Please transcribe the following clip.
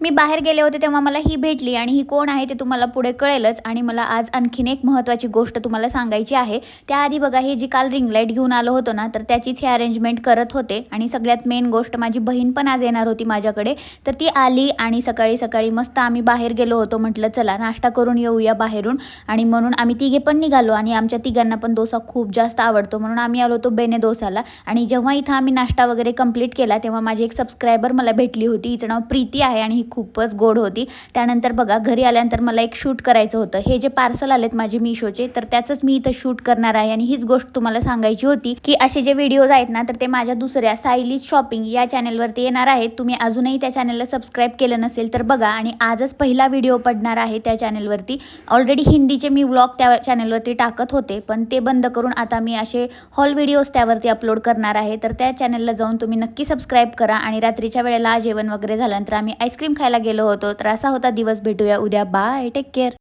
मी बाहेर गेले होते तेव्हा मला ही भेटली आणि ही कोण आहे ते तुम्हाला पुढे कळेलच. आणि मला आज आणखीन एक महत्त्वाची गोष्ट तुम्हाला सांगायची आहे. त्याआधी बघा हे जी काल रिंग लाइट घेऊन आलो होतो ना तर त्याचीच हे अरेंजमेंट करत होते. आणि सगळ्यात मेन गोष्ट माझी बहीण पण आज येणार होती माझ्याकडे. तर ती आली आणि सकाळी सकाळी मस्त आम्ही बाहेर गेलो होतो म्हटलं चला नाश्ता करून येऊया बाहेरून. आणि म्हणून आम्ही तिघे पण निघालो आणि आमच्या तिघांना पण डोसा खूप जास्त आवडतो. म्हणून आम्ही आलो होतो बेने डोसाला. आणि जेव्हा इथं आम्ही नाश्ता वगैरे कंप्लीट केला तेव्हा माझी एक सबस्क्रायबर मला भेटली होती. हिचं नाव प्रीती आहे आणि ही खूपच गोड होती. त्यानंतर बघा घरी आल्यानंतर मला एक शूट करायचं होतं. हे जे पार्सल आलेत माझे मिशोचे तर त्याचंच मी इथं शूट करणार आहे. आणि हीच गोष्ट तुम्हाला सांगायची होती की असे जे व्हिडिओज आहेत ना तर ते माझ्या दुसऱ्या सायलीज शॉपिंग या चॅनलवरती येणार आहेत. तुम्ही अजूनही त्या चॅनलला सबस्क्राईब केलं नसेल तर बघा. आणि आजच पहिला व्हिडिओ पडणार आहे त्या चॅनलवरती ऑलरेडी हिंदीचे मी व्लॉग त्या चॅनलवरती टाकत होते पण ते बंद करून आता मी असे हॉल व्हिडिओज त्यावरती अपलोड करणार आहे. तर त्या चॅनलला जाऊन तुम्ही नक्की सबस्क्राईब करा. आणि रात्रीच्या वेळेला जेवण वगैरे झाल्यानंतर आम्ही आईस्क्रीम खायला गेलो होतो तर असा होता दिवस. भेटूया उद्या. Bye take care